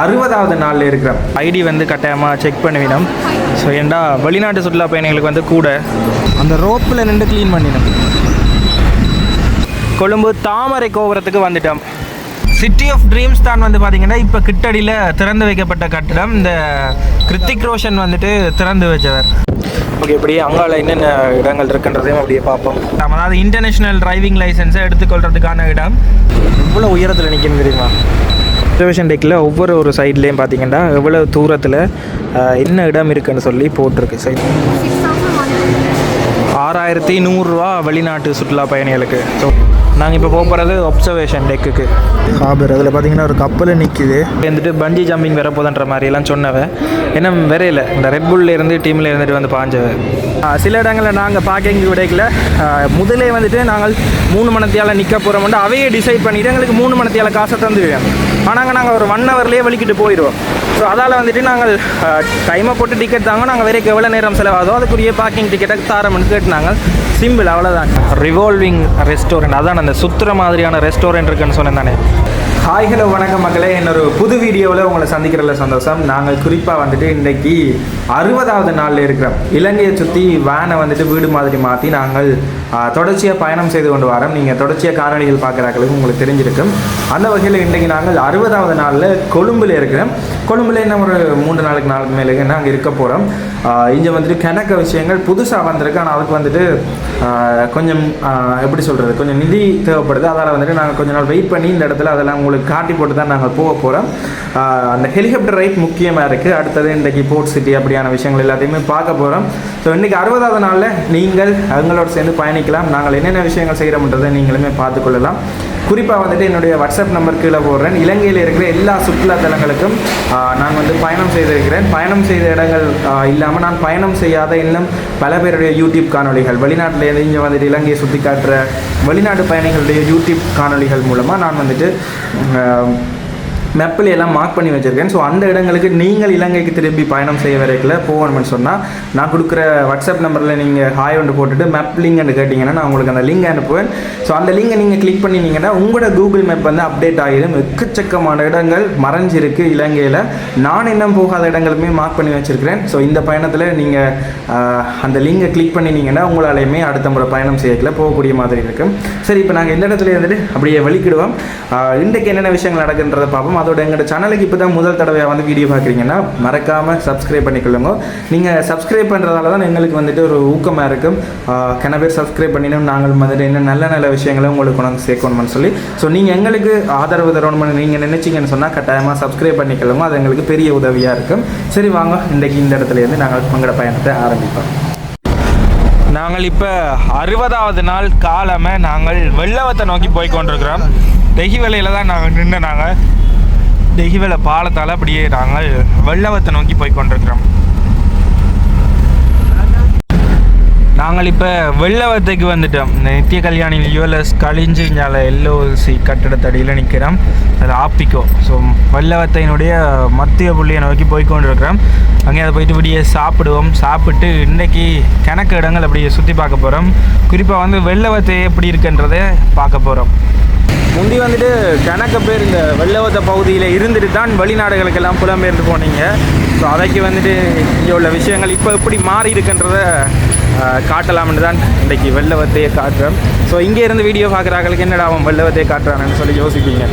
அறுபதாவது நாளில் இருக்கிறோம் ஐடி வந்து கட்டாயமாக செக் பண்ணிவிடும் ஸோ ஏண்டா வெளிநாட்டு சுற்றுலா பயணிகளுக்கு வந்து கூட அந்த ரோப்பில் நின்று க்ளீன் பண்ணிடும் கொழும்பு தாமரை கோபுரத்துக்கு வந்துட்டோம். சிட்டி ஆஃப் ட்ரீம்ஸ் தான் வந்து பார்த்தீங்கன்னா இப்போ கிட்டடியில் திறந்து வைக்கப்பட்ட கட்டிடம். இந்த கிருத்திக் ரோஷன் வந்துட்டு திறந்து வச்சவர். ஓகே இப்படி அங்கால என்னென்ன இடங்கள் இருக்குன்றதையும் அப்படியே பார்ப்போம். நம்ம அதாவது இன்டர்நேஷ்னல் டிரைவிங் லைசன்ஸை எடுத்துக்கொள்றதுக்கான இடம். இவ்வளோ உயரத்தில் நிற்கணும் தெரியுமா? ரிசர்வேஷன் டெக்கில் ஒவ்வொரு ஒரு சைட்லேயும் பார்த்தீங்கன்னா எவ்வளோ தூரத்தில் என்ன இடம் இருக்குன்னு சொல்லி போட்டிருக்கு. சைட் ஆறாயிரத்தி நூறுரூவா வெளிநாட்டு சுற்றுலா பயணிகளுக்கு. ஸோ நாங்கள் இப்போ போக போகிறது ஒப்சர்வேஷன் டெக்குக்கு ஹாபர் அதில் பார்த்தீங்கன்னா ஒரு கப்பல் நிற்கிது வந்துட்டு பஞ்சி ஜம்பிங் வர போதுன்ற மாதிரி எல்லாம் சொன்னவன் என்ன வரையில. இந்த ரெட் புல்ல இருந்து டீமில் இருந்துட்டு வந்து பாஞ்சவன் சில இடங்களில் நாங்கள் பார்க்கிங் விடைக்கல முதலே வந்துட்டு நாங்கள் மூணு மணத்தியால் நிற்க போகிறோம்னு அவையே டிசைட் பண்ணிட்டு எங்களுக்கு மூணு மணத்தியால் காசை தந்துடுவோம் ஆனால் நாங்கள் ஒரு ஒன் ஹவர்லேயே வலிக்கிட்டு போயிடுவோம் ஸோ அதால் வந்துட்டு நாங்கள் டைமை போட்டு டிக்கெட் தாங்க நாங்கள் வரைக்கும் எவ்வளோ நேரம் செலவாதோ அதுக்குரிய பார்க்கிங் டிக்கெட்டை தாரம்னு கேட்டுனாங்க சிம்பிள் அவ்வளோதான் ரிவால்விங் ரெஸ்டாரண்ட் அதான் அந்த சுத்துற மாதிரியான ரெஸ்டாரண்ட் இருக்குன்னு சொன்னேன் தானே. ஹாய் ஹலோ வணக்கம் மக்களே. இன்னொரு புது வீடியோவில் உங்களை சந்திக்கிறதுல சந்தோஷம். நாங்கள் குறிப்பாக வந்துட்டு இன்றைக்கி அறுபதாவது நாளில் இருக்கிறோம் இலங்கையை சுற்றி வேனை வந்துட்டு வீடு மாதிரி மாற்றி நாங்கள் தொடர்ச்சியாக பயணம் செய்து கொண்டு வரோம். நீங்கள் தொடர்ச்சியாக காணொலிகள் பார்க்குறாக்களுக்கு உங்களுக்கு தெரிஞ்சிருக்கும். அந்த வகையில் இன்றைக்கி நாங்கள் அறுபதாவது நாளில் கொழும்பில் இருக்கிறோம். கொழும்பில் இன்னும் ஒரு மூன்று நாளுக்கு நாளுக்கு மேலே நாங்கள் இருக்க போகிறோம் இங்கே வந்துட்டு கணக்க விஷயங்கள் புதுசாக வந்திருக்கு. ஆனால் அதுக்கு வந்துட்டு கொஞ்சம் எப்படி சொல்கிறது கொஞ்சம் நிதி தேவைப்படுது. அதால் வந்துட்டு நாங்கள் கொஞ்ச நாள் வெயிட் பண்ணி இந்த இடத்துல அதெல்லாம் உங்களுக்கு காட்டி போட்டு தான் நாங்கள் போக போகிறோம் அந்த ஹெலிகாப்டர் ரைட் முக்கியமாக இருக்குது அடுத்தது இன்றைக்கி போர்ட் சிட்டி அப்படியான விஷயங்கள் எல்லாத்தையுமே பார்க்க போகிறோம் ஸோ இன்றைக்கி அறுபதாவது நாளில் நீங்கள் அவங்களோட சேர்ந்து பயணிக்கலாம். நாங்கள் என்னென்ன விஷயங்கள் செய்கிறோம்ன்றதை நீங்களுமே பார்த்துக்கொள்ளலாம் குறிப்பாக வந்துட்டு என்னுடைய வாட்ஸ்அப் நம்பர் கீழே போடுறேன். இலங்கையில் இருக்கிற எல்லா சுற்றுலா தலங்களுக்கும் நான் வந்து பயணம் செய்திருக்கிறேன். பயணம் செய்த இடங்கள் இல்லாமல் நான் பயணம் செய்யாத இன்னும் பல பேருடைய யூடியூப் காணொளிகள். வெளிநாட்டிலேருந்து இங்கே வந்துட்டு இலங்கையை சுற்றி காட்டுற வெளிநாட்டு பயணிகளுடைய யூடியூப் காணொளிகள் மூலமாக நான் வந்துட்டு ஆஹ், மெப்பில் எல்லாம் மார்க் பண்ணி வச்சுருக்கேன். ஸோ அந்த இடங்களுக்கு நீங்கள் இலங்கைக்கு திரும்பி பயணம் செய்ய வரைக்கில் போகணும்னு சொன்னால் நான் கொடுக்குற வாட்ஸ்அப் நம்பரில் நீங்கள் ஹாய் ஒன்று போட்டுட்டு மேப் லிங்க்னு கேட்டிங்கன்னா நான் உங்களுக்கு அந்த லிங்க் அனுப்புவேன். ஸோ அந்த லிங்கை நீங்கள் கிளிக் பண்ணினீங்கன்னா உங்களோட கூகுள் மேப் வந்து அப்டேட் ஆகிடும் எக்கச்சக்கமான இடங்கள் மறைஞ்சிருக்கு இலங்கையில். நான் இன்னும் போகாத இடங்களுமே மார்க் பண்ணி வச்சுருக்கிறேன். ஸோ இந்த பயணத்தில் நீங்கள் அந்த லிங்கை கிளிக் பண்ணினீங்கன்னா உங்களாலையுமே அடுத்த முறை பயணம் செய்யக்கல போகக்கூடிய மாதிரி இருக்கும். சரி இப்போ நாங்கள் இந்த இடத்துல இருந்துட்டு அப்படியே வெளிக்கிடுவோம் இன்றைக்கு என்னென்ன விஷயங்கள் நடக்குன்றதை பார்ப்போம். அதோட எங்களோட சேனலுக்கு இப்போ தான் முதல் தடவையாக வந்து வீடியோ பார்க்குறீங்கன்னா மறக்காமல் சப்ஸ்கிரைப் பண்ணிக்கொள்ளுங்க. நீங்கள் சப்ஸ்கிரைப் பண்ணுறதால தான் எங்களுக்கு வந்துட்டு ஒரு ஊக்கமாக இருக்கும் கன பேர் சப்ஸ்கிரைப் பண்ணினோம் நாங்கள் வந்துட்டு என்ன நல்ல நல்ல விஷயங்களை உங்களுக்கு கொண்டு வந்து சேர்க்கணும்னு சொல்லி. ஸோ நீங்கள் எங்களுக்கு ஆதரவு தரணும்னு நீங்கள் நினைச்சீங்கன்னு சொன்னால் கட்டாயமாக சப்ஸ்கிரைப் பண்ணிக்கொள்ளுங்க. அது எங்களுக்கு பெரிய உதவியாக இருக்கும். சரி வாங்க. இன்றைக்கு இந்த இடத்துல இருந்து நாங்கள் உங்களோட பயணத்தை ஆரம்பிப்போம். நாங்கள் இப்போ அறுபதாவது நாள் காலமே நாங்கள் வெள்ளவத்தை நோக்கி போய் கொண்டிருக்கிறோம் தெஹிவலையில் தான் நாங்கள் நின்று நாங்கள் தெஹிவலை பாலத்தால் அப்படியே நாங்கள் வெள்ளவத்தை நோக்கி போய் கொண்டிருக்கிறோம். நாங்கள் இப்போ வெள்ளவத்தைக்கு வந்துட்டோம். இந்த நித்திய கல்யாணி யூஎல்எஸ் கழிஞ்சு இங்கே எல்ஓசி கட்டிடத்தடியில் நிற்கிறோம் அது ஆப்பிக்கோ. ஸோ வெள்ளவத்தையினுடைய மத்திய புள்ளியை நோக்கி போய் கொண்டிருக்கிறோம் அங்கே அதை போயிட்டு இப்படியே சாப்பிடுவோம். சாப்பிட்டு இன்றைக்கி கணக்கு இடங்கள் அப்படியே சுற்றி பார்க்க போகிறோம் குறிப்பாக வந்து வெள்ளவத்தை எப்படி இருக்குன்றதை பார்க்க போகிறோம் முந்தி வந்துட்டு கணக்க பேர் இந்த வெள்ளவத்த பகுதியில் இருந்துட்டு தான் வெளிநாடுகளுக்கெல்லாம் புலம்பெயர்ந்து போனீங்க. ஸோ அதைக்கு வந்துட்டு இங்கே உள்ள விஷயங்கள் இப்போ எப்படி மாறி இருக்குன்றத காட்டலாம்னு தான் இன்றைக்கு வெள்ளவத்தையே காட்டுறோம். ஸோ இங்கே இருந்து வீடியோ பார்க்குறாங்களுக்கு என்னடா அவன் வெள்ளவத்தையே காட்டுறானுன்னு சொல்லி யோசிப்பீங்க.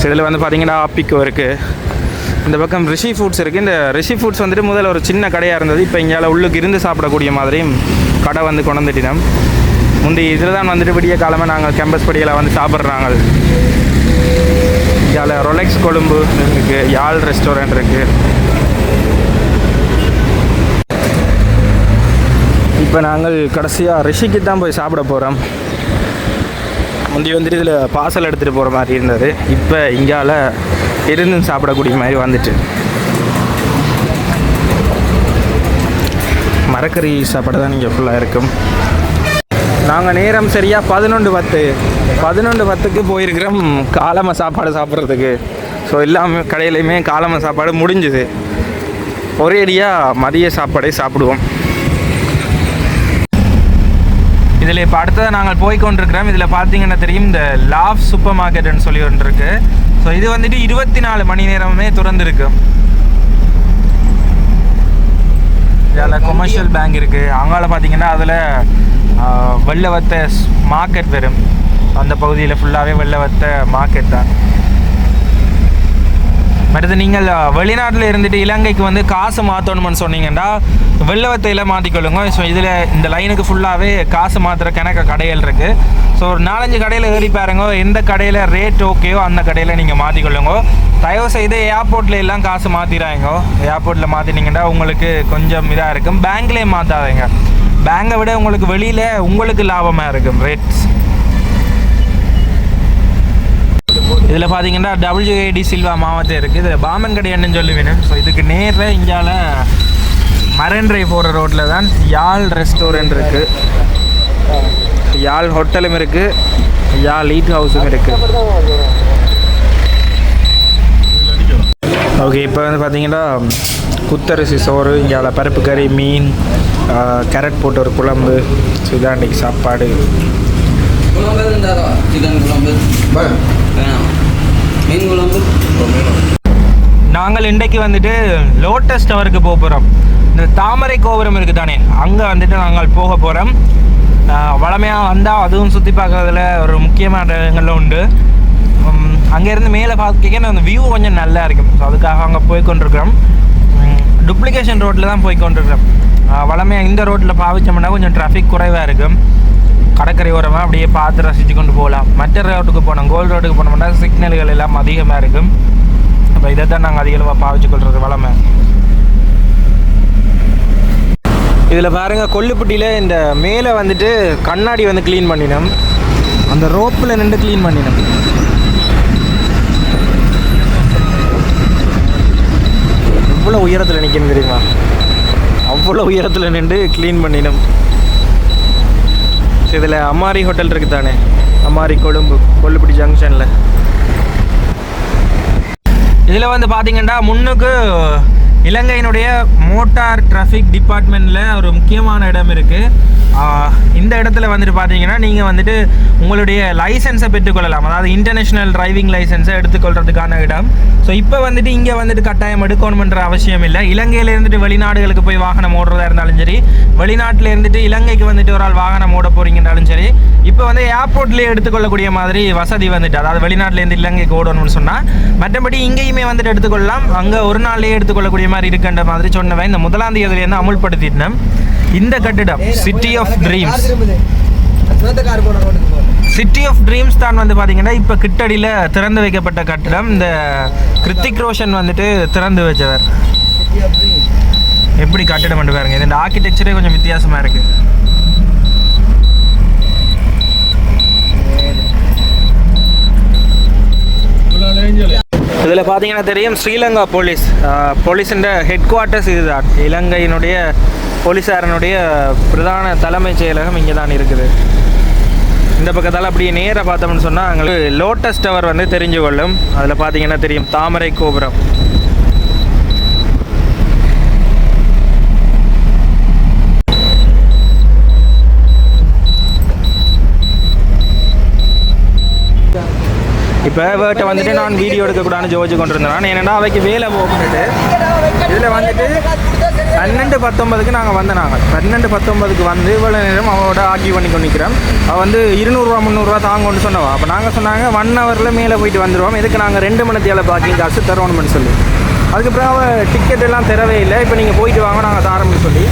சில இதில் வந்து பார்த்தீங்கன்னா ஆப்பிக்கோ இருக்குது இந்த பக்கம் ரிஷி ஃபுட்ஸ் இருக்குது இந்த ரிஷி ஃபுட்ஸ் வந்துட்டு முதல்ல ஒரு சின்ன கடையாக இருந்தது. இப்போ இங்கேயால் உள்ளுக்கு இருந்து சாப்பிடக்கூடிய மாதிரியும் கடை வந்து கொண்டுட்டினோம் முந்தி இதில் தான் வந்துட்டு விடிய காலமாக நாங்கள் கேம்பஸ் படியில் வந்து சாப்பிட்றாங்க. இதில் ரொலெக்ஸ் கொழும்பு இருக்குது யாழ் ரெஸ்டாரண்ட் இருக்குது இப்போ நாங்கள் கடைசியாக ரிஷிக்கு தான் போய் சாப்பிட போகிறோம். முந்தி வந்துட்டு இதில் பார்சல் எடுத்துகிட்டு போகிற மாதிரி இருந்தது. இப்போ இங்கால இருந்து சாப்பிடக்கூடிய மாதிரி வந்துட்டு. மரக்கறி சாப்பாடு தான் இங்கே ஃபுல்லாக இருக்கும். நாங்கள் நேரம் சரியாக பதினொன்று பத்து. பதினொன்று பத்துக்கு போயிருக்கிறோம் காலம சாப்பாடு சாப்பிட்றதுக்கு. ஸோ எல்லாமே கடையிலையுமே காலம சாப்பாடு முடிஞ்சுது. ஒரே அடியாக மதிய சாப்பாடே சாப்பிடுவோம். இதில் இப்போ அடுத்தது நாங்கள் போய் கொண்டிருக்கிறோம் இதில் பார்த்தீங்கன்னா தெரியும் இந்த லாஃப் சூப்பர் மார்க்கெட்னு சொல்லி ஒன்று இருக்குது ஸோ இது வந்துட்டு இருபத்தி நாலு மணி நேரமே திறந்துருக்கு. இதில் கொமர்ஷியல் பேங்க் இருக்குது அங்கால பார்த்தீங்கன்னா அதில் வெள்ளவத்த மார்க்கெட் வரும் அந்த பகுதியில் ஃபுல்லாகவே வெள்ளவத்த மார்க்கெட் தான். அடுத்து நீங்கள் வெளிநாட்டில் இருந்துட்டு இலங்கைக்கு வந்து காசு மாற்றணும்னு சொன்னீங்கன்னா வெள்ளவத்தையில் மாற்றிக்கொள்ளுங்க ஸோ இதில் இந்த லைனுக்கு ஃபுல்லாகவே காசு மாற்றுற கணக்கு கடைகள் இருக்குது ஸோ ஒரு நாலஞ்சு கடையில் ஏறி பாருங்க. எந்த கடையில் ரேட் ஓகேயோ அந்த கடையில் நீங்கள் மாற்றிக்கொள்ளுங்க தயவு செய்து ஏர்போர்ட்டில் எல்லாம் காசு மாற்றிடாங்க ஏர்போர்ட்டில் மாற்றினீங்கன்னா உங்களுக்கு கொஞ்சம் இதாக இருக்கும். பேங்க்லேயே மாற்றாதீங்க பேங்கை விட உங்களுக்கு வெளியில் உங்களுக்கு லாபமாக இருக்கும் ரேட்ஸ் இதில் பார்த்தீங்கன்னா டபிள்யூஏடி சில்வா மாவட்டம் இருக்குது. இதில் பாமன் கடையன்னு சொல்லி வேணும். ஸோ இதுக்கு நேரில் இந்தியாவில் மரன் ட்ரைவ் போகிற ரோட்டில் தான் யாழ் ரெஸ்டாரண்ட் இருக்குது யாழ் ஹோட்டலும் இருக்குது யாழ் ஈட் ஹவுஸும் இருக்குது ஓகே இப்போ வந்து பார்த்தீங்கன்னா குத்தரிசி சோறு இங்கே பருப்பு கறி மீன் கேரட் போட்ட ஒரு குழம்பு ஸோ இதான் இன்றைக்கி சாப்பாடு மீன் குழம்பு. நாங்கள் இன்றைக்கு வந்துட்டு லோட்டஸ் டவருக்கு போக போகிறோம் இந்த தாமரை கோபுரம் இருக்குது தானே அங்கே வந்துட்டு நாங்கள் போக போகிறோம் வளமையாக வந்தால் அதுவும் சுற்றி பார்க்கறதுல ஒரு முக்கியமான இடங்கள்ல உண்டு. அங்கேருந்து மேலே பார்க்க அந்த வியூ கொஞ்சம் நல்லா இருக்கும். ஸோ அதுக்காக அங்கே போய் கொண்டிருக்கிறோம். டூப்ளிகேஷன் ரோட்டில் தான் போய் கொண்டிருக்கிறோம். வளமையாக இந்த ரோட்டில் பாவிச்சோம்னா கொஞ்சம் டிராஃபிக் குறைவாக இருக்கும். கடற்கரை ஓரமாக அப்படியே பார்த்து ரசித்து கொண்டு போகலாம். மற்ற ரோட்டுக்கு போனோம். கோல்டு ரோட்டுக்கு போனோம்னா சிக்னல்கள் எல்லாம் அதிகமாக இருக்கும். அப்போ இதை தான் நாங்கள் அதிகமாக பாவிச்சு கொள்வது வளமை. இதில் பாருங்கள் கொல்லுப்பட்டியில் இந்த மேலே வந்துட்டு கண்ணாடி வந்து க்ளீன் பண்ணினோம். அந்த ரோப்பில் நின்று க்ளீன் பண்ணினோம். எவ்வளோ உயரத்தில் நிற்கணும் தெரியுமா? அவ்வளோ உயரத்தில் நின்று க்ளீன் பண்ணினோம். இதில் அம்மாரி ஹோட்டல் இருக்குது தானே அம்மாரி கொழும்பு கொல்லுப்பிடி ஜங்ஷனில். இதில் வந்து பார்த்தீங்கன்னா முன்னுக்கு இலங்கையினுடைய மோட்டார் டிராஃபிக் டிபார்ட்மெண்ட்டில் ஒரு முக்கியமான இடம் இருக்குது இந்த இடத்துல வந்துட்டு பார்த்தீங்கன்னா நீங்கள் வந்துட்டு உங்களுடைய லைசன்ஸை பெற்றுக்கொள்ளலாம். அதாவது இன்டர்நேஷ்னல் டிரைவிங் லைசன்ஸை எடுத்துக்கொள்றதுக்கான இடம். ஸோ இப்போ வந்துட்டு இங்கே வந்துட்டு கட்டாயம் எடுக்கணுமென்ற அவசியம் இல்லை. இலங்கையில் இருந்துட்டு வெளிநாடுகளுக்கு போய் வாகனம் ஓடுறதா இருந்தாலும் சரி வெளிநாட்டில் இருந்துட்டு இலங்கைக்கு வந்துட்டு ஒரு ஆள் வாகனம் ஓட போறீங்கன்னாலும் சரி இப்போ வந்து ஏர்போர்ட்லேயே எடுத்துக்கொள்ளக்கூடிய மாதிரி வசதி வந்துட்டு அதாவது வெளிநாட்டிலேருந்து இலங்கைக்கு ஓடணும்னு சொன்னால் மற்றபடி இங்கேயுமே வந்துட்டு எடுத்துக்கொள்ளலாம். அங்கே ஒரு நாள்லேயே எடுத்துக்கொள்ளக்கூடிய மாதிரி இருக்குன்ற மாதிரி சொன்னவன் இந்த முதலாம் தேதியிலேருந்து அமுல்படுத்திட்டேன் இந்த கட்டிடம் city of dreams city of dreams தான் வந்து பார்த்தீங்கன்னா இப்போ கிட்டடியில் திறந்து வைக்கப்பட்ட கட்டிடம். இந்த கிருத்திக் ரோஷன் வந்துட்டு திறந்து வச்சவர். எப்படி கட்டிடம் பண்ணி பாருங்க இந்த ஆர்கிடெக்சரே கொஞ்சம் வித்தியாசமாக இருக்குது இதில் பார்த்தீங்கன்னா தெரியும் ஸ்ரீலங்கா போலீஸ். போலீஸின் ஹெட் குவார்ட்டர்ஸ் இதுதான். இலங்கையினுடைய போலீஸாரனுடைய பிரதான தலைமைச் செயலகம் இங்கே தான் இருக்குது. இந்த பக்கத்தால் அப்படியே நேராக பார்த்தோம்னு சொன்னால் எங்களுக்கு லோட்டஸ் டவர் வந்து தெரிஞ்சு கொள்ளும். அதில் பார்த்தீங்கன்னா தெரியும் தாமரை கோபுரம். இப்போ இவர்கிட்ட வந்துட்டு நான் வீடியோ எடுக்கக்கூடாதுன்னு ஜோதிச்சு கொண்டிருந்தேன். ஏன்னா அவைக்கு வேலை போகணுட்டு இதில் வந்துட்டு பன்னெண்டு பத்தொன்பதுக்கு நாங்கள் வந்த நாங்கள் பன்னெண்டு பத்தொன்பதுக்கு வந்து இவ்வளோ நேரம் அவளோட ஆர்கியூ பண்ணி கொண்டு அவள் வந்து இருநூறுவா முந்நூறுரூவா தாங்கன்னு சொன்னவா. அப்போ நாங்கள் சொன்னாங்க ஒன் ஹவரில் மேலே போயிட்டு வந்துடுவோம் இதுக்கு நாங்கள் ரெண்டு மணி தேவை பார்க்கிங் காசு தருவோம்னு சொல்லி. அதுக்கப்புறம் அவள் டிக்கெட் எல்லாம் தரவே இல்லை. இப்போ நீங்கள் போயிட்டு வாங்க நாங்கள் தாரம்னு சொல்லி.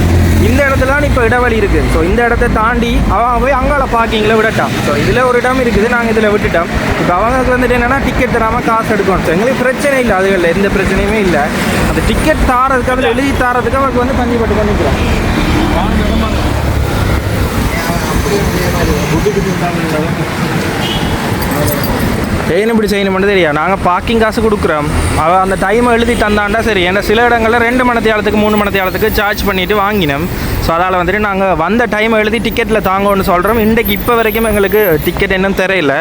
இந்த இடத்துல தான் இப்போ இடைவெளி இருக்குது ஸோ இந்த இடத்த தாண்டி அவன் போய் அங்கால பார்க்கிங்கில் விடட்டான் ஸோ இதில் ஒரு இடம் இருக்குது நாங்கள் இதில் விட்டுட்டோம். இப்போ அவங்களுக்கு வந்துட்டு என்னென்னா டிக்கெட் தராமல் காசு எடுக்கணும். ஸோ எங்களுக்கு பிரச்சனை இல்லை அதுகளில் எந்த பிரச்சனையுமே இல்லை. அந்த டிக்கெட் தாரதுக்கு அதில் எழுதி தாரதுக்கு அவருக்கு வந்து தண்ணி பஞ்சிப்பட்டு அப்படியே ஏன் இப்படி செய்யணும்னு தெரியும். நாங்கள் பார்க்கிங் காசு கொடுக்குறோம். அவள் அந்த டைமை எழுதி தந்தாண்டா சரி. ஏன்னா சில இடங்களில் ரெண்டு மணி மூணு மணி சார்ஜ் பண்ணிவிட்டு வாங்கினோம். ஸோ அதால் வந்துட்டு நாங்கள் வந்த டைமை எழுதி டிக்கெட்டில் தாங்கன்னு சொல்கிறோம் இன்றைக்கு இப்போ வரைக்கும் எங்களுக்கு டிக்கெட் என்னன்னு தெரியல.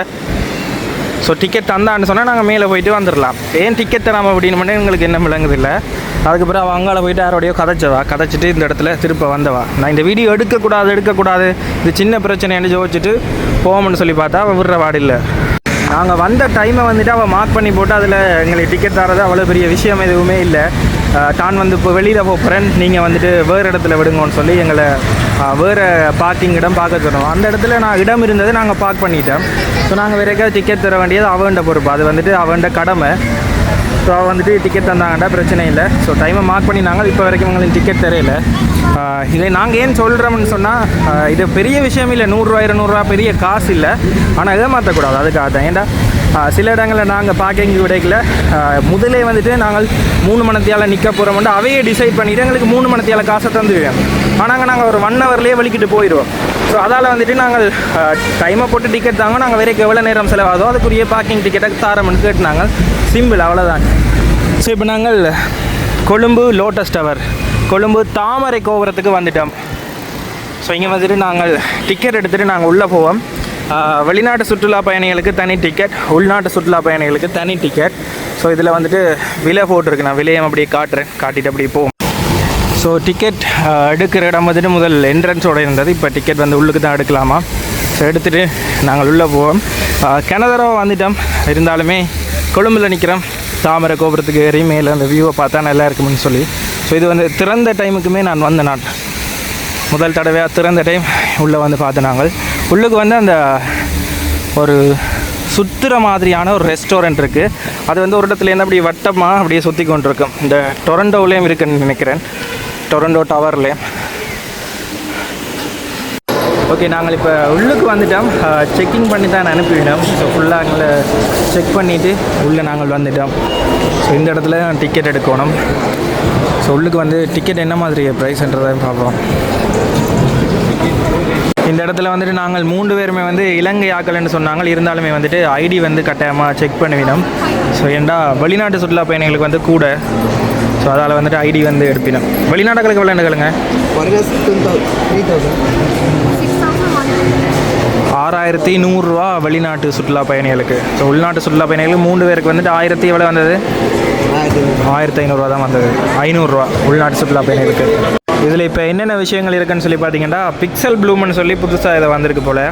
ஸோ டிக்கெட் தந்தான்னு சொன்னால் நாங்கள் மேலே போயிட்டு வந்துடலாம் ஏன் டிக்கெட் தராமல் அப்படின்னு மட்டும் எங்களுக்கு என்ன விளங்குது இல்லை. அதுக்கப்புறம் அவள் அங்கால போயிட்டு யாரோடையோ கதைச்சவா? கதைச்சிட்டு இந்த இடத்துல திருப்ப வந்தவா. நான் இந்த வீடியோ எடுக்கக்கூடாது எடுக்கக்கூடாது. இது சின்ன பிரச்சனைன்னு ஜோதிச்சுட்டு போவோம்னு சொல்லி பார்த்தா அவள் விடுற வாடில்லை. நாங்கள் வந்த டைமை வந்துட்டு அவள் மார்க் பண்ணி போட்டு அதில் எங்களுக்கு டிக்கெட் தரது அவ்வளோ பெரிய விஷயம் எதுவுமே இல்லை. தான் வந்து இப்போ வெளியில் போகிறேன் நீங்கள் வந்துட்டு வேறு இடத்துல விடுங்கன்னு சொல்லி எங்களை வேறு பார்க்கிங் இடம் பார்க்க சொன்னோம். அந்த இடத்துல நான் இடம் இருந்தது நாங்கள் பார்க் பண்ணிட்டோம். ஸோ நாங்கள் வேறு எங்கேயாவது டிக்கெட் தர வேண்டியது அவன்ட பொறுப்பு. அது வந்துட்டு அவன்ட கடமை. ஸோ வந்துட்டு டிக்கெட் தந்தாங்கடா பிரச்சனை இல்லை. ஸோ டைமை மார்க் பண்ணினாங்க. இப்போ வரைக்கும் உங்களுக்கு டிக்கெட் தெரியல. இதை நாங்கள் ஏன் சொல்கிறோம்னு சொன்னால் இது பெரிய விஷயம் இல்லை. நூறுரூவா இருநூறுவா பெரிய காசு இல்லை. ஆனால் ஏமாற்றக்கூடாது அதுக்காக தான் ஏன்டா சில இடங்களில் நாங்கள் பார்க்கிங் விடைக்கல முதலே வந்துட்டு நாங்கள் மூணு மணத்தியால் நிற்க போகிறோம்னா அவையே டிசைட் பண்ணிவிட்டு எங்களுக்கு மூணு மணத்தியால் காசை தந்துவிடுவோம் ஆனால் நாங்கள் ஒரு ஒன் ஹவர்லேயே வலிக்கிட்டு போயிடுவோம் ஸோ அதால் வந்துட்டு நாங்கள் டைமை போட்டு டிக்கெட் தாங்க நாங்கள் வேறு எவ்வளோ நேரம் செலவாதோ அதுக்குரிய பார்க்கிங் டிக்கெட்டை தாரம்னு கேட்டுனாங்க. சிம்பிள் அவ்வளோதான் ஸோ இப்போ நாங்கள் கொழும்பு லோட்டஸ் டவர் கொழும்பு தாமரை கோபுரத்துக்கு வந்துட்டோம். ஸோ இங்கே வந்துட்டு நாங்கள் டிக்கெட் எடுத்துகிட்டு நாங்கள் உள்ளே போவோம். வெளிநாட்டு சுற்றுலா பயணிகளுக்கு தனி டிக்கெட் உள்நாட்டு சுற்றுலா பயணிகளுக்கு தனி டிக்கெட் ஸோ இதில் வந்துட்டு விலை போட்டிருக்கு. நான் விலையம் அப்படியே காட்டுறேன். காட்டிட்டு அப்படியே போவோம். ஸோ டிக்கெட் எடுக்கிற இடம் வந்துட்டு முதல் என்ட்ரன்ஸோட இருந்தது. இப்போ டிக்கெட் வந்து உள்ளுக்கு தான் எடுக்கலாமா? ஸோ எடுத்துகிட்டு நாங்கள் உள்ளே போவோம். கிணதரவை வந்துட்டோம். இருந்தாலுமே கொழும்பில் நிற்கிறோம் தாமரை கோபுரத்துக்கு ஏறி மேலே அந்த வியூவை பார்த்தா நல்லா இருக்கும்னு சொல்லி. ஸோ இது வந்து திறந்த டைமுக்குமே நான் வந்த நான் முதல் தடவையாக திறந்த டைம் உள்ளே வந்து பார்த்து நாங்கள். உள்ளுக்கு வந்து அந்த ஒரு சுற்றுற மாதிரியான ஒரு ரெஸ்டாரண்ட் இருக்குது அது வந்து ஒரு இடத்துலேருந்து அப்படி வட்டமாக அப்படியே சுற்றி கொண்டு இருக்கும் இந்த டொரண்டோவிலையும் இருக்குன்னு நினைக்கிறேன். டொரண்டோ டவர்லேயும் ஓகே நாங்கள் இப்போ உள்ளுக்கு வந்துட்டோம். செக்கிங் பண்ணி தான் அனுப்பிவிட்டோம். ஸோ ஃபுல்லாக எங்களை செக் பண்ணிவிட்டு உள்ளே நாங்கள் வந்துட்டோம். ஸோ இந்த இடத்துல டிக்கெட் எடுக்கணும். ஸோ உள்ளுக்கு வந்து டிக்கெட் என்ன மாதிரி ப்ரைஸ்ன்றதை பார்ப்போம். இந்த இடத்துல வந்துட்டு நாங்கள் மூன்று பேருமே வந்து இலங்கை ஆக்கல்னு சொன்னாங்க இருந்தாலுமே வந்துட்டு ஐடி வந்து கட்டாயமாக செக் பண்ணுவினோம் ஸோ ஏண்டா வெளிநாட்டு சுற்றுலா பயணிகளுக்கு வந்து கூட. ஸோ அதால் வந்துட்டு ஐடி வந்து எடுப்பினோம். வெளிநாட்டுகளுக்கு விளையாண்டுகளுங்க ஆறாயிரத்தி நூறுரூவா வெளிநாட்டு சுற்றுலா பயணிகளுக்கு. ஸோ உள்நாட்டு சுற்றுலா பயணிகளுக்கு மூன்று பேருக்கு வந்துட்டு ஆயிரத்தி எவ்வளோ வந்தது? ஆயிரத்தி ஐநூறுரூவா தான் வந்தது. ஐநூறுரூவா உள்நாட்டு சுற்றுலா பயணிகளுக்கு. இதில் இப்போ என்னென்ன விஷயங்கள் இருக்குன்னு சொல்லி பார்த்தீங்கன்னா பிக்சல் ப்ளூம்னு சொல்லி புதுசாக இதை வந்திருக்கு போல்.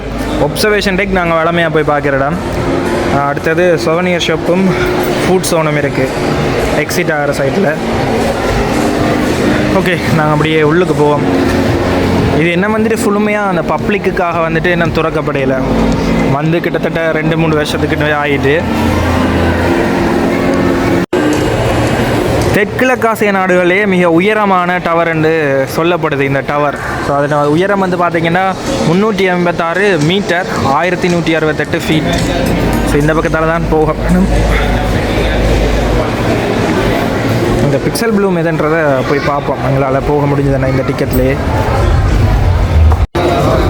ஒப்சர்வேஷன் டெக் நாங்கள் வளமையாக போய் பார்க்குற இடம். அடுத்தது சொவனியர் ஷாப்பும் ஃபுட் சோனும் இருக்குது எக்ஸிட் ஆகிற சைட்டில் ஓகே நாங்கள் அப்படியே உள்ளுக்கு போவோம். இது என்ன வந்துட்டு ஃபுல்லுமையாக அந்த பப்ளிக்குக்காக வந்துட்டு இன்னும் துறக்கப்படையில். வந்து கிட்டத்தட்ட ரெண்டு மூணு வருஷத்துக்கிட்ட ஆகிட்டு தெற்கிழக்காசிய நாடுகளிலே மிக உயரமான டவர் என்று சொல்லப்படுது இந்த டவர் ஸோ அதோட உயரம் வந்து பார்த்தீங்கன்னா முந்நூற்றி எண்பத்தாறு மீட்டர் ஆயிரத்தி நூற்றி அறுபத்தெட்டு ஃபீட் ஸோ இந்த பக்கத்தால் தான் போகணும் இந்த பிக்சல் ப்ளூம் எதுன்றதை போய் பார்ப்போம். எங்களால் போக முடிஞ்சதுன்னா இந்த டிக்கெட்லேயே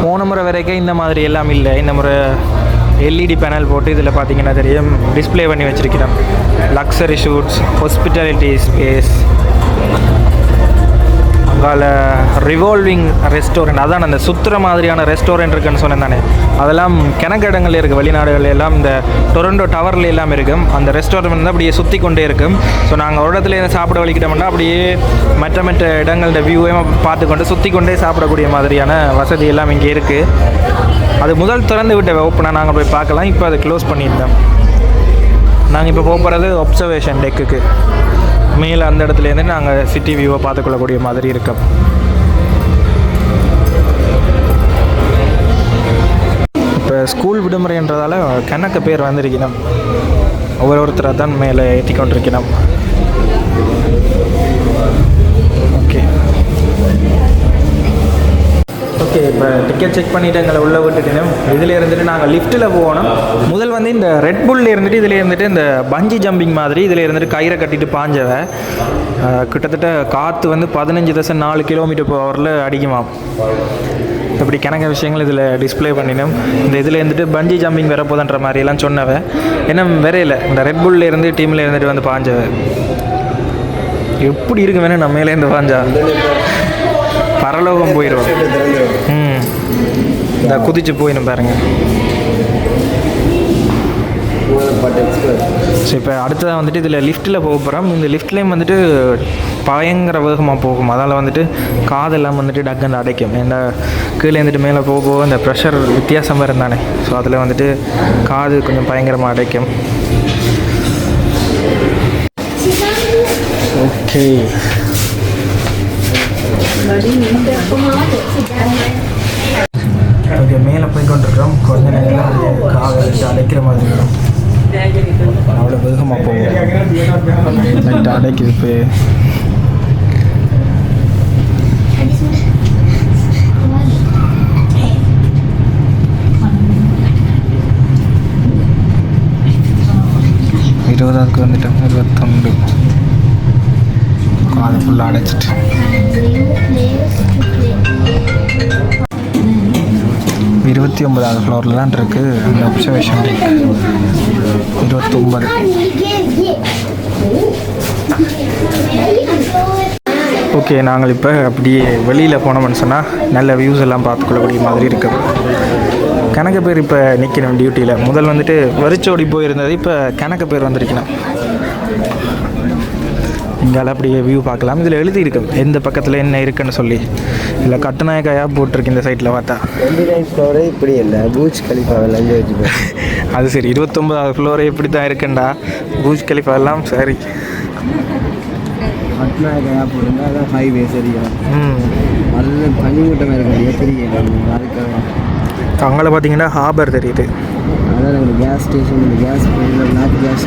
போன முறை வரைக்கும் இந்த மாதிரி எல்லாம் இல்லை. இந்த முறை எல்இடி பேனல் போட்டு இதில் பார்த்தீங்கன்னா தெரியும் டிஸ்ப்ளே பண்ணி வச்சிருக்கிறோம். லக்ஸரி ஷூட்ஸ் ஹாஸ்பிட்டாலிட்டி ஸ்பேஸ் அங்கால ரிவால்விங் ரெஸ்டாரண்ட் அதான் அந்த சுத்துற மாதிரியான ரெஸ்டாரண்ட் இருக்குன்னு சொன்னேன் தானே அதெல்லாம் கிணக்கு இருக்குது வெளிநாடுகள் எல்லாம் இந்த டொரண்டோ டவர்ல எல்லாம் இருக்கும். அந்த ரெஸ்டாரண்ட் வந்து அப்படியே சுற்றி கொண்டே இருக்கும். ஸோ நாங்கள் ஒரு இடத்துல இருந்து சாப்பிட வலிக்கிட்டோம்னா அப்படியே மற்ற மற்ற இடங்களோட வியூவையும் பார்த்து கொண்டு சுற்றி கொண்டே சாப்பிடக்கூடிய மாதிரியான வசதி எல்லாம் இங்கே இருக்குது அது முதல் திறந்து விட்ட ஓப்பனாக நாங்கள் போய் பார்க்கலாம். இப்போ அதை க்ளோஸ் பண்ணியிருந்தோம். நாங்கள் இப்போ போக போகிறது ஒப்சர்வேஷன் டெக்குக்கு மேலே அந்த இடத்துலேருந்து நாங்கள் சிட்டி வியூவை பார்த்துக்கொள்ளக்கூடிய மாதிரி இருக்கோம். இப்போ ஸ்கூல் விடுமுறைன்றதால கணக்கு பேர் வந்திருக்கணும். ஒவ்வொரு ஒருத்தராக தான் மேலே ஏற்றி கொண்டிருக்கணும் ஓகே இப்போ டிக்கெட் செக் பண்ணிவிட்டு எங்களை உள்ளே விட்டுட்டோம் இதில் இருந்துட்டு நாங்கள் லிஃப்ட்டில் போகணும். முதல் வந்து இந்த ரெட் புல்ல இருந்துட்டு இதில் இருந்துட்டு இந்த பஞ்சி ஜம்பிங் மாதிரி இதில் இருந்துட்டு கயிறை கட்டிட்டு பாஞ்சவ கிட்டத்தட்ட காற்று வந்து பதினஞ்சு தசம் நாலு கிலோமீட்டர் பவரில் அடிக்குமாம். இப்படி கணக்க விஷயங்கள் இதில் டிஸ்ப்ளே பண்ணினோம். இந்த இதில் இருந்துட்டு பஞ்சி ஜம்பிங் வரப்போதுன்ற மாதிரி எல்லாம் ஏன்னா என்ன வரையில இந்த ரெட் புல்ல இருந்து டீமில் இருந்துட்டு வந்து பாஞ்சவன் எப்படி இருக்கு வேணும் நம்ம மேலேருந்து பாஞ்சா. பரலோகம் போயிடுவோம் ம். இந்த குதிச்சு போயிடும் பாருங்க. ஸோ இப்போ அடுத்ததாக வந்துட்டு இதில் லிஃப்ட்டில் போக போகிறோம் இந்த லிஃப்ட்லேயும் வந்துட்டு பயங்கர வேகமாக போகும். அதால் வந்துட்டு காதெல்லாம் வந்துட்டு டக்குன்னு அடைக்கும். ஏன்னா கீழே வந்துட்டு மேலே போக போக இந்த ப்ரெஷர் வித்தியாசமாக இருந்தானே. ஸோ அதில் வந்துட்டு காது கொஞ்சம் பயங்கரமாக அடைக்கும். ஓகே ஓகே மேலே போய் கொண்டிருக்கிறோம். கொஞ்ச நேரம் காதை வச்சு அடைக்கிற மாதிரி இருக்கும். அவ்வளோ வேகமாக லைட் அடைக்குது இப்போ இருபதாவதுக்கு வந்துட்டோம். இருபத்தொண்டு அதை ஃபுல்லாக அடைச்சிட்டு. இருபத்தி ஒன்பதாவது ஃப்ளோரில் தான் இருக்குது அந்த அப்சர்வேஷன் டேக் இருபத்தொம்பது ஓகே நாங்கள் இப்போ அப்படியே வெளியில் போனோம்னு சொன்னால் நல்ல வியூஸ் எல்லாம் பார்த்துக்கொள்ளக்கூடிய மாதிரி இருக்குது கணக்கு பேர் இப்போ நிற்கணும் டியூட்டியில் முதல் வந்துட்டு வரிச்சோடி போயிருந்தது. இப்போ கணக்கு பேர் வந்திருக்கணும். இங்கால அப்படியே வியூ பார்க்கலாம். இதில் எழுதியிருக்கும் எந்த பக்கத்தில் என்ன இருக்குன்னு சொல்லி. இல்லை கட்டுநாயக்காயாக போட்டிருக்கு இந்த சைட்டில் பார்த்தா. ஃப்ளோரே இப்படி இல்லை. பூச் கலிஃபாவில் அங்கே வச்சுப்பேன் அது சரி. இருபத்தொம்பதாவது ஃப்ளோரே இப்படி தான் இருக்குண்டா. பூஜ் கலிஃபா எல்லாம் சரி. பட்னாக்கா போடுங்க அதான் ஹைவே சரியா? ம். அது பனிமூட்டமாக இருக்காது தெரியல அதுக்காக அங்கே பார்த்தீங்கன்னா ஹாபர் தெரியுது. அதான் எனக்கு கேஸ் ஸ்டேஷன் இந்த கேஸ் நாட்டு கேஸ்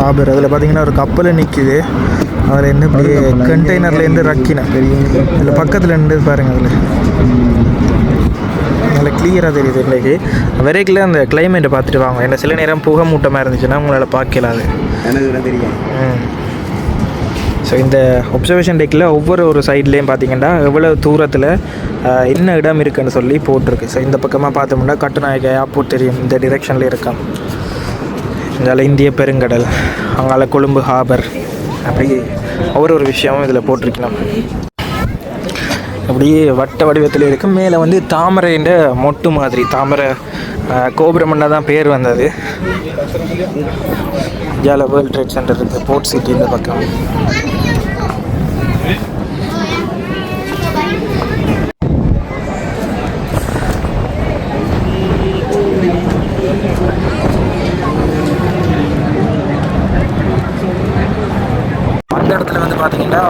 ஹாபர் அதில் பார்த்தீங்கன்னா ஒரு கப்பல் நிற்கிது அதில் என்ன இப்படி கண்டெய்னர்லேருந்து ரக்கினேன் இதில் பக்கத்தில் இருந்து பாருங்க அதில். நல்லா கிளியராக தெரியுது இன்றைக்கி வரைக்கில் அந்த கிளைமேட்டை பார்த்துட்டு வாங்க. ஏன்னா சில நேரம் புகை மூட்டமாக இருந்துச்சுன்னா உங்களால் பார்க்கல அது தெரியும் ஸோ இந்த ஒப்சர்வேஷன் டெக்கில் ஒவ்வொரு ஒரு சைட்லேயும் பார்த்தீங்கன்னா எவ்வளோ தூரத்தில் என்ன இடம் இருக்குன்னு சொல்லி போட்டிருக்கு. ஸோ இந்த பக்கமாக பார்த்தோம்னா கட்டுநாயக ஏர்போர்ட் தெரியும். இந்த டிரெக்ஷனில் இருக்கான் இந்தால இந்திய பெருங்கடல் அங்கால கொழும்பு ஹாபர். அப்படி ஒவ்வொரு ஒரு விஷயமும் இதில் போட்டிருக்கலாம். அப்படியே வட்ட வடிவத்தில் இருக்கும். மேலே வந்து தாமரைன்ற மொட்டு மாதிரி தாமரை கோபுரம்னா தான் பேர் வந்தது. இந்தியாவில் வேர்ல்ட் ட்ரேட் சென்டர் இருக்குது போர்ட் சிட்டி இந்த பக்கம் அந்த இடத்துல வந்து பார்த்தீங்கன்னா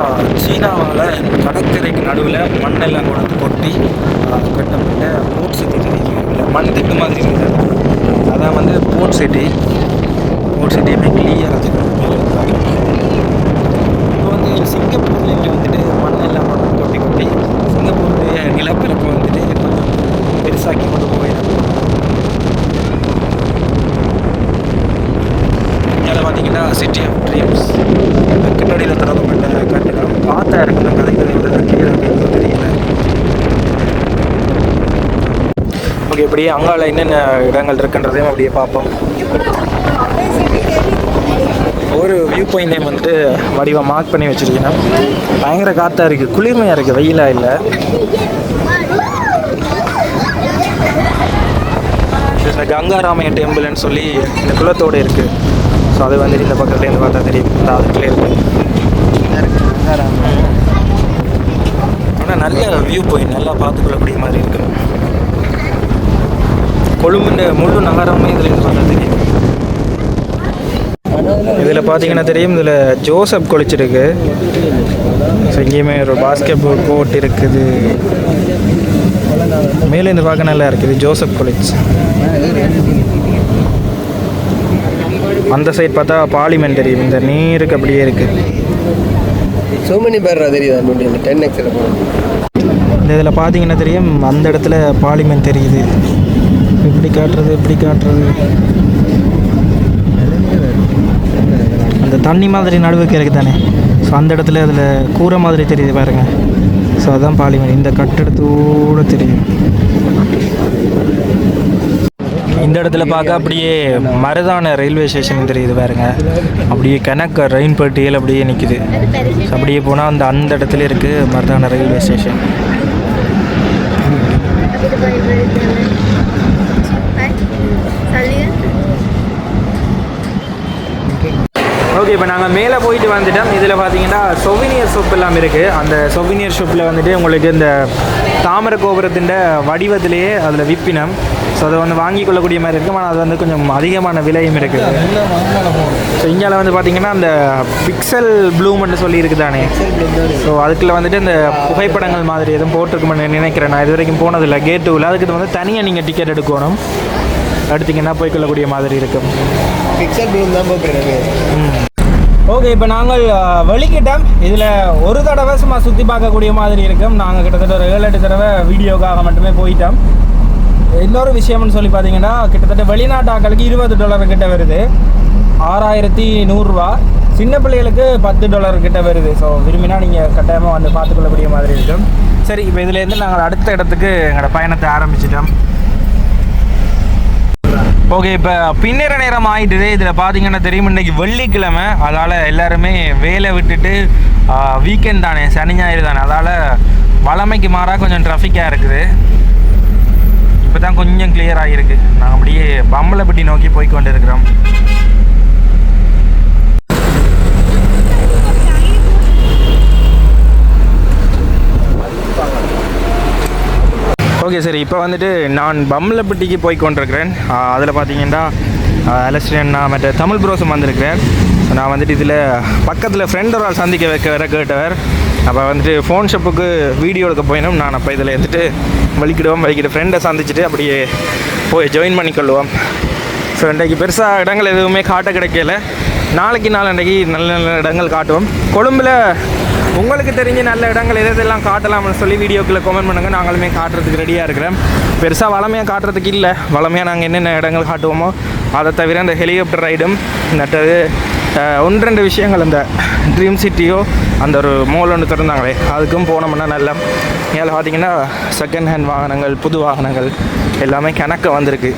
சீனாவால் கடற்கரைக்கு நடுவில் மண்ணெல்லாம் கொண்டு கொட்டி கட்டப்பட்ட போட் சிட்டி இல்லை மண் திட்டு மாதிரி இருந்தது அதான் வந்து போட் சிட்டி. போட் சிட்டியுமே கிளியராக இப்போ வந்து சிங்கப்பூர்லேயே வந்துட்டு மண்ணெல்லாம் கொண்டு கொட்டி கொட்டி சிங்கப்பூருடைய நிலப்பரப்பு வந்துட்டு கொஞ்சம் பெருசாக்கி கொண்டு போயிடும் இதில் பார்த்தீங்கன்னா சிட்டி ஆஃப் ட்ரீம்ஸ் கிட்டடியில் திறக்கப்பட்ட கட்டிடம் பார்த்தா இருக்கணும் கதைகளை விட கிளியராக தெரியல ஓகே அங்கால என்னென்ன இடங்கள் இருக்குன்றதையும் அப்படியே பார்ப்போம். ஒரு வியூ பாயிண்ட் நேம் வந்துட்டு வடிவம் மார்க் பண்ணி வச்சிருக்கேன் பயங்கர காற்றாக இருக்குது குளிர்மையாக இருக்குது வெயிலாக இல்லை. இந்த கங்காராமைய டெம்பிள்னு சொல்லி இந்த குளத்தோடு இருக்குது ஸோ அது வந்துட்டு இந்த பக்கத்துலேருந்து பார்த்தா தெரியும். இந்த அதுக்குள்ளே இருக்குது ஆனால் நல்ல வியூ பாயிண்ட் நல்லா பார்த்துக்கொள்ளக்கூடிய மாதிரி இருக்குது கொழும்புன்ற முழு நகரமே இதில் இருந்து தெரியும் இதில் பார்த்தீங்கன்னா தெரியும் இதில் ஜோசப் குளிச்சிருக்கு. ஸோ இங்கேயுமே ஒரு பாஸ்கெட் பால் கோர்ட் இருக்குது. மேலே இருந்து பார்க்க நல்லா இருக்குது. ஜோசப் காலேஜ் அந்த சைடு பார்த்தா பார்லிமெண்ட் தெரியும். இந்த நீருக்கு அப்படியே இருக்குது ஸோ மெனி பேர் தெரியுதா? டுவெண்ட்டி டென் எக்ஸில் போகணும் இந்த இதில் பார்த்தீங்கன்னா தெரியும் அந்த இடத்துல பார்லிமெண்ட் தெரியுது. இப்படி காட்டுறது இப்படி காட்டுறது? அந்த தண்ணி மாதிரி நடுவுக்கு இருக்குது தானே ஸோ அந்த இடத்துல அதில் கூரை மாதிரி தெரியுது பாருங்கள் ஸோ அதான் பாலிமர். இந்த கட்டடத்தோடு தெரியும். இந்த இடத்துல பார்க்க அப்படியே மருதான ரயில்வே ஸ்டேஷன் தெரியுது பாருங்க. அப்படியே கணக்க ரெயின் பட்டியல் அப்படியே நிற்குது அப்படியே போனால் அந்த அந்த இடத்துல இருக்குது மருதான ரயில்வே ஸ்டேஷன் ஓகே இப்போ நாங்கள் மேலே போயிட்டு வந்துட்டோம். இதில் பார்த்தீங்கன்னா சொவினியர் ஷாப் எல்லாம் இருக்குது அந்த சொவினியர் ஷாப்பில் வந்துட்டு உங்களுக்கு இந்த தாமரை கோபுரத்தின் வடிவத்திலேயே அதில் விப்பினம். ஸோ அதை வந்து வாங்கி கொள்ளக்கூடிய மாதிரி இருக்கும். ஆனால் அது வந்து கொஞ்சம் அதிகமான விலையும் இருக்குது. ஸோ இந்தியாவில் வந்து பார்த்தீங்கன்னா அந்த பிக்சல் ப்ளூம்னு சொல்லி இருக்குதானே? ஸோ அதுக்குள்ள வந்துட்டு இந்த புகைப்படங்கள் மாதிரி எதுவும் போட்டிருக்குமென்னு நினைக்கிறேன். நான் இது வரைக்கும் போனதில்லை கேட் டூவில் அதுக்கு வந்து தனியாக நீங்கள் டிக்கெட் எடுக்கணும். எடுத்தீங்கன்னா போய் கொள்ளக்கூடிய மாதிரி இருக்கும். பிக்சர் ப்ளூம் தான் ஓகே இப்போ நாங்கள் வெளிக்கிட்டோம். இதில் ஒரு தடவை சும்மா சுற்றி பார்க்கக்கூடிய மாதிரி இருக்கும். நாங்கள் கிட்டத்தட்ட ஒரு ஏழு எட்டு தடவை வீடியோக்காக மட்டுமே போயிட்டோம். இன்னொரு விஷயம்னு சொல்லி பார்த்தீங்கன்னா கிட்டத்தட்ட வெளிநாட்டு ஆக்களுக்கு இருபது டாலர் கிட்ட வருது. ஆறாயிரத்தி நூறுரூவா சின்ன பிள்ளைகளுக்கு பத்து டாலர் கிட்ட வருது. ஸோ விரும்பினா நீங்கள் கட்டாயமாக வந்து பார்த்துக்கொள்ளக்கூடிய மாதிரி இருக்கும். சரி இப்போ இதுலேருந்து நாங்கள் அடுத்த இடத்துக்கு எங்களோட பயணத்தை ஆரம்பிச்சிட்டோம். ஓகே இப்போ பின்னர நேரம் ஆகிட்டுது இதில் பார்த்தீங்கன்னா தெரியும் இன்னைக்கு வெள்ளிக்கிழமை. அதால் எல்லாருமே வேலை விட்டுட்டு வீக்கெண்ட் தானே சனி ஞாயிறு தானே. அதால் வளமைக்கு மாறாக கொஞ்சம் ட்ராஃபிக்காக இருக்குது. இப்போ தான் கொஞ்சம் கிளியர் ஆகியிருக்கு நாங்கள் அப்படியே பம்பலப்பட்டி நோக்கி போய் கொண்டு இருக்கிறோம் ஓகே சார் இப்போ வந்துட்டு நான் பம்பலப்பட்டிக்கு போய் கொண்டிருக்கிறேன். அதில் பார்த்தீங்கன்னா அலஸ்டன் நான் மற்ற தமிழ் ப்ரோஸும் வந்திருக்கிறேன். நான் வந்துட்டு இதில் பக்கத்தில் ஃப்ரெண்ட் ஒரு ஆள் சந்திக்க வைக்க வர கேட்டவர். அப்போ வந்துட்டு ஃபோன் ஷாப்புக்கு வீடியோ எடுக்க போயினும். நான் அப்போ இதில் எடுத்துட்டு வலிக்கிடுவோம். வலிக்கிட்டு ஃப்ரெண்டை சந்திச்சுட்டு அப்படியே போய் ஜாயின் பண்ணிக்கொள்ளுவோம் ஸோ இன்றைக்கு பெருசாக இடங்கள் எதுவுமே காட்ட கிடைக்கல. நாளைக்கு நாளன்றைக்கு நல்ல நல்ல இடங்கள் காட்டுவோம். கொழும்பில் உங்களுக்கு தெரிஞ்ச நல்ல இடங்கள் எது எதெல்லாம் காட்டலாம்னு சொல்லி வீடியோக்குள்ளே கமெண்ட் பண்ணுங்கள் நாங்களுமே காட்டுறதுக்கு ரெடியாக இருக்கிறேன். பெருசாக வளமையாக காட்டுறதுக்கு இல்லை. வளமையாக நாங்கள் என்னென்ன இடங்கள் காட்டுவோமோ அதை தவிர அந்த ஹெலிகாப்டர் ரைடும் நட்டது ஒன்று ரெண்டு விஷயங்கள் அந்த ட்ரீம் சிட்டியோ அந்த ஒரு மோல் ஒன்று திறந்தாங்களே அதுக்கும் போனோம்னா நல்லா. மேலே பார்த்தீங்கன்னா செகண்ட் ஹேண்ட் வாகனங்கள் புது வாகனங்கள் எல்லாமே கணக்க வந்திருக்கு.